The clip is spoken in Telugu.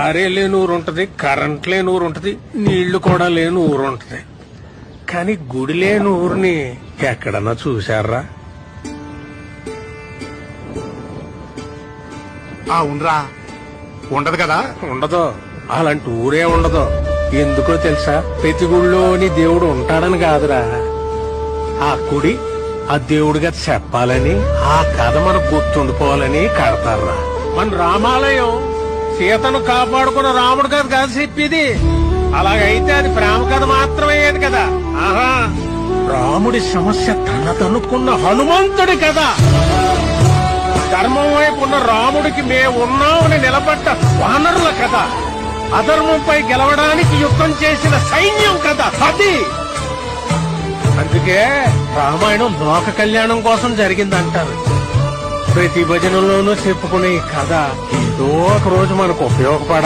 ఆరే లేని ఊరు ఉంటది కరెంట్ లేని ఊరు ఉంటది నీళ్ళు కూడా లేని ఊరు ఉంటది. కానీ గుడి లేని ఊరిని ఎక్కడన్నా చూశారా? ఆ ఉండరా. ఉండదు కదా? ఉండదు. అలాంటి ఊరే ఉండదు. ఎందుకో తెలుసా? ప్రతి గుడిలోని దేవుడు ఉంటాడని కాదురా. ఆ గుడి ఆ దేవుడిగా చెప్పాలని ఆ కథ మనకు గుర్తుండిపోవాలని కడతారా? మన రామాలయం సీతను కాపాడుకున్న రాముడు కథ కథ చెప్పేది? అలాగైతే అది ప్రేమ కథ మాత్రమే కదా? ఆహా. రాముడి సమస్య తనదనుకున్న హనుమంతుడి కదా. ధర్మం వైపు ఉన్న రాముడికి మేమున్నామని నిలబడ్డ వానరుల కథ. అధర్మంపై గెలవడానికి యుద్ధం చేసిన సైన్యం కథ. అది. అందుకే రామాయణం లోక కళ్యాణం కోసం జరిగిందంటారు. ప్రతి భజనలోనూ చెప్పుకునే ఈ కథ ఏదో ఒక రోజు మనకు ఉపయోగపడాలి.